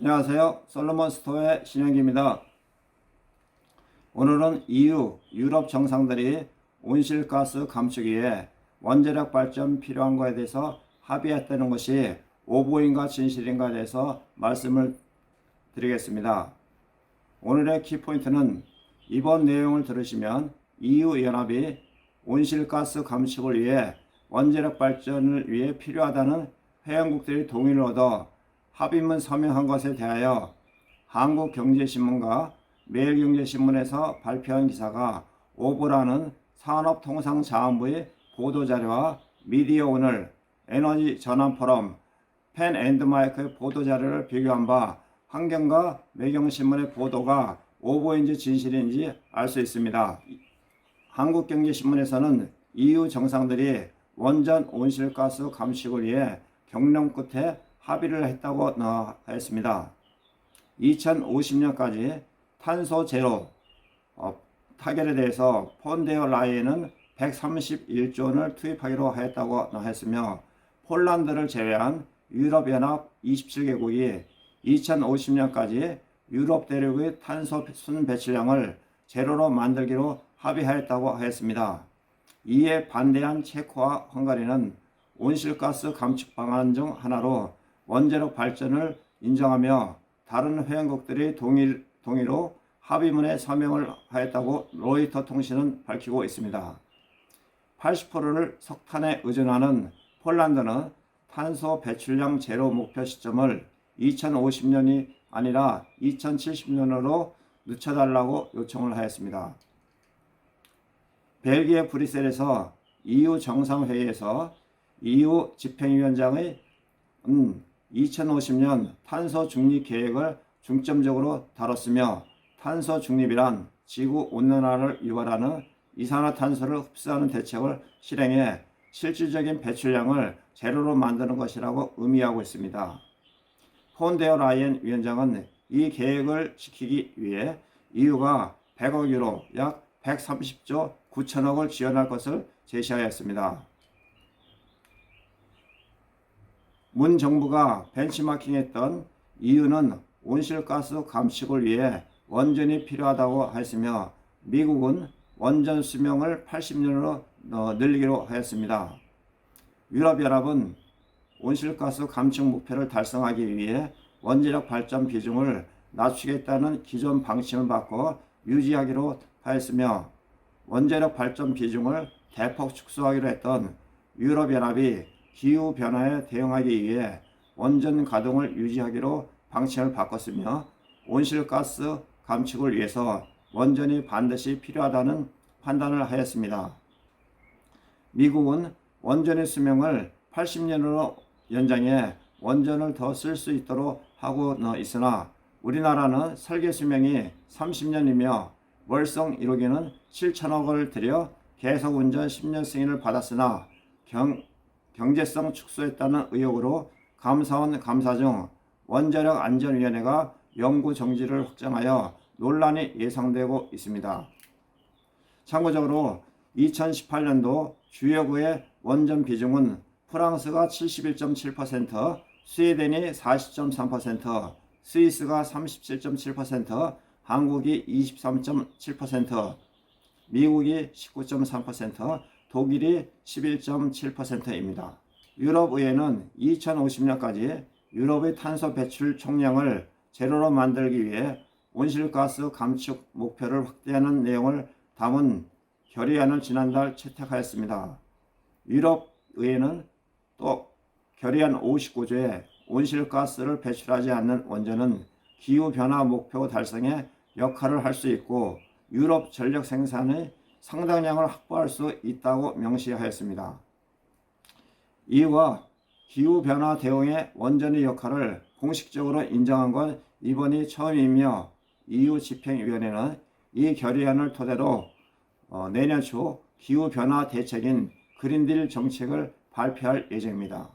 안녕하세요. 솔로몬 스토어의 신영기입니다. 오늘은 EU, 유럽 정상들이 온실가스 감축위에 원자력 발전 필요한 거에 대해서 합의했다는 것이 오보인가 진실인가에 대해서 말씀을 드리겠습니다. 오늘의 키포인트는 이번 내용을 들으시면 EU 연합이 온실가스 감축을 위해 원자력 발전을 위해 필요하다는 회원국들이 동의를 얻어 합의문 서명한 것에 대하여 한국경제신문과 매일경제신문에서 발표한 기사가 오보라는 산업통상자원부의 보도자료와 미디어 오늘, 에너지 전환 포럼, 펜 앤드 마이크의 보도자료를 비교한 바 환경과 매경신문의 보도가 오보인지 진실인지 알 수 있습니다. 한국경제신문에서는 EU 정상들이 원전 온실가스 감축을 위해 경론 끝에 합의를 했다고 어, 했습니다. 2050년까지 탄소 제로 어, 타결에 대해서 폰데어 라이에는 131조 원을 투입하기로 했다고 했으며 폴란드를 제외한 유럽연합 27개국이 2050년까지 유럽 대륙의 탄소 순 배출량을 제로로 만들기로 합의하였다고 했습니다. 이에 반대한 체코와 헝가리는 온실가스 감축 방안 중 하나로 원자력 발전을 인정하며 다른 회원국들이 동의, 동의로 합의문에 서명을 하였다고 로이터 통신은 밝히고 있습니다. 80%를 석탄에 의존하는 폴란드는 탄소 배출량 제로 목표 시점을 2050년이 아니라 2070년으로 늦춰달라고 요청을 하였습니다. 벨기에 브뤼셀에서 EU 정상회의에서 EU 집행위원장의 음, 2050년 탄소 중립 계획을 중점적으로 다뤘으며 탄소 중립이란 지구 온난화를 유발하는 이산화탄소를 흡수하는 대책을 실행해 실질적인 배출량을 제로로 만드는 것이라고 의미하고 있습니다. 폰데어 라이엔 위원장은 이 계획을 지키기 위해 EU가 100억 유로 약 130조 9천억을 지원할 것을 제시하였습니다. 문 정부가 벤치마킹했던 EU는 온실가스 감축을 위해 원전이 필요하다고 했으며 미국은 원전 수명을 80년으로 늘리기로 하였습니다. 유럽연합은 온실가스 감축 목표를 달성하기 위해 원자력 발전 비중을 낮추겠다는 기존 방침을 바꿔 유지하기로 하였으며 원자력 발전 비중을 대폭 축소하기로 했던 유럽연합이 기후 변화에 대응하기 위해 원전 가동을 유지하기로 방침을 바꿨으며 온실가스 감축을 위해서 원전이 반드시 필요하다는 판단을 하였습니다. 미국은 원전의 수명을 80년으로 연장해 원전을 더 쓸 수 있도록 하고 있으나 우리나라는 설계 수명이 30년이며 월성 1호기는 7천억을 들여 계속 운전 10년 승인을 받았으나 경, 경제성 축소했다는 의혹으로 감사원 감사 중 원자력 안전위원회가 연구 정지를 확정하여 논란이 예상되고 있습니다. 참고적으로 2018년도 주요구의 원전 비중은 프랑스가 71.7%, 스웨덴이 40.3%, 스위스가 37.7%, 한국이 23.7%, 미국이 19.3%, 독일이 11.7%입니다. 유럽의회는 2050년까지 유럽의 탄소 배출 총량을 제로로 만들기 위해 온실가스 감축 목표를 확대하는 내용을 담은 결의안을 지난달 채택하였습니다. 유럽의회는 또 결의안 59조에 온실가스를 배출하지 않는 원전은 기후변화 목표 달성에 역할을 할 수 있고 유럽 전력 생산의 상당량을 확보할 수 있다고 명시하였습니다. 이와 기후변화 대응의 원전의 역할을 공식적으로 인정한 건 이번이 처음이며 EU 집행위원회는 이 결의안을 토대로 어, 내년 초 기후변화 대책인 그린딜 정책을 발표할 예정입니다.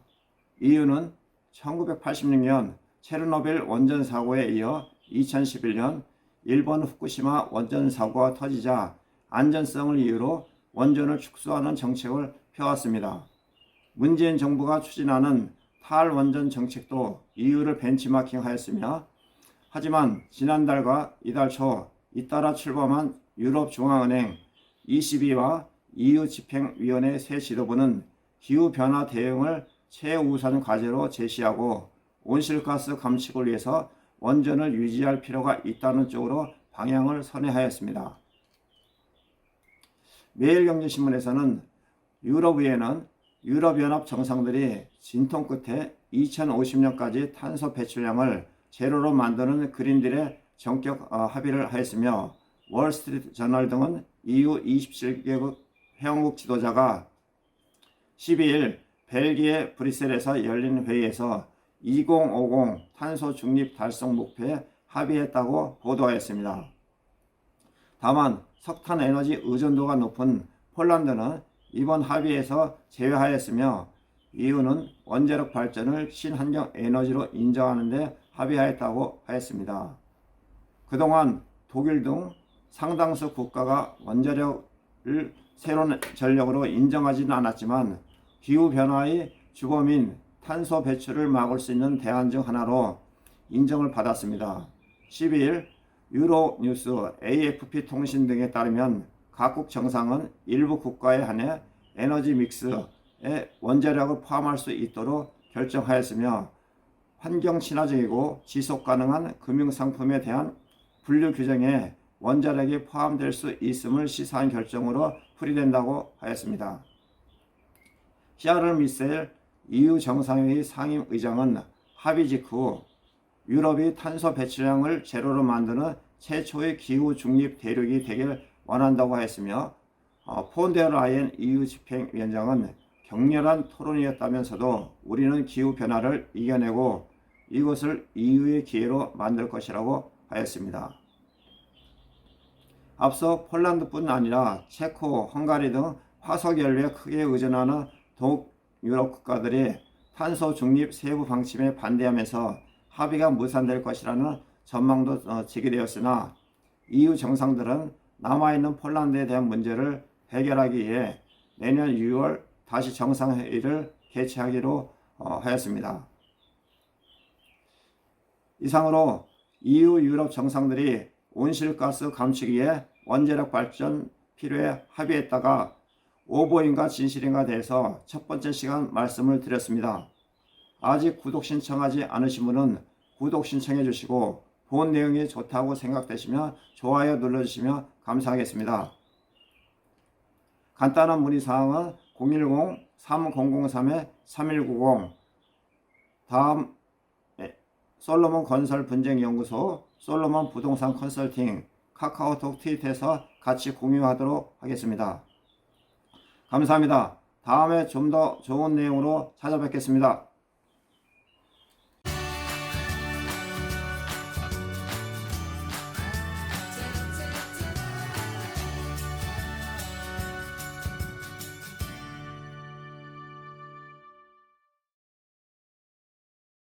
EU는 1986년 체르노빌 원전 사고에 이어 2011년 일본 후쿠시마 원전 사고가 터지자 안전성을 이유로 원전을 축소하는 정책을 펴왔습니다. 문재인 정부가 추진하는 탈원전 정책도 EU를 벤치마킹하였으며 하지만 지난달과 이달 초 잇따라 출범한 유럽중앙은행 ECB와 EU 집행위원회 새 지도부는 기후변화 대응을 최우선 과제로 제시하고 온실가스 감축을 위해서 원전을 유지할 필요가 있다는 쪽으로 방향을 선회하였습니다. 매일경제신문에서는 유럽의회는 유럽연합 정상들이 진통 끝에 2050년까지 탄소 배출량을 제로로 만드는 그린딜에 전격 어, 합의를 하였으며 월스트리트 저널 등은 EU 27개국 회원국 지도자가 12일 벨기에 브뤼셀에서 열린 회의에서 2050 탄소 중립 달성 목표에 합의했다고 보도하였습니다. 다만 석탄 에너지 의존도가 높은 폴란드는 이번 합의에서 제외하였으며 이유는 원자력 발전을 친환경 에너지로 인정하는 데 합의하였다고 하였습니다. 그동안 독일 등 상당수 국가가 원자력을 새로운 전력으로 인정하지는 않았지만 기후변화의 주범인 탄소 배출을 막을 수 있는 대안 중 하나로 인정을 받았습니다. 12일 유로뉴스 AFP 통신 등에 따르면 각국 정상은 일부 국가에 한해 에너지 믹스에 원자력을 포함할 수 있도록 결정하였으며 환경 친화적이고 지속 가능한 금융 상품에 대한 분류 규정에 원자력이 포함될 수 있음을 시사한 결정으로 풀이된다고 하였습니다. 시아를 미셀 EU 정상회의 상임 의장은 합의 직후 유럽이 탄소 배출량을 제로로 만드는 최초의 기후 중립 대륙이 되길 원한다고 했으며 어, 폰데어 라이엔 EU 집행위원장은 격렬한 토론이었다면서도 우리는 기후 변화를 이겨내고 이것을 EU의 기회로 만들 것이라고 하였습니다. 앞서 폴란드뿐 아니라 체코, 헝가리 등 화석 연료에 크게 의존하는 동유럽 국가들이 탄소 중립 세부 방침에 반대하면서 합의가 무산될 것이라는 전망도 어, 제기되었으나 EU 정상들은 남아있는 폴란드에 대한 문제를 해결하기 위해 내년 6월 다시 정상회의를 개최하기로 어, 하였습니다. 이상으로 EU 유럽 정상들이 온실가스 감축위에 원자력 발전 필요에 합의했다가 오보인가 진실인가 대해서 첫 번째 시간 말씀을 드렸습니다. 아직 구독 신청하지 않으신 분은 구독 신청해 주시고 본 내용이 좋다고 생각되시면 좋아요 눌러주시면 감사하겠습니다. 간단한 문의사항은 010-3003-3190 다음 예, 솔로몬 건설 분쟁연구소 솔로몬 부동산 컨설팅 카카오톡 트윗에서 같이 공유하도록 하겠습니다. 감사합니다. 다음에 좀 더 좋은 내용으로 찾아뵙겠습니다.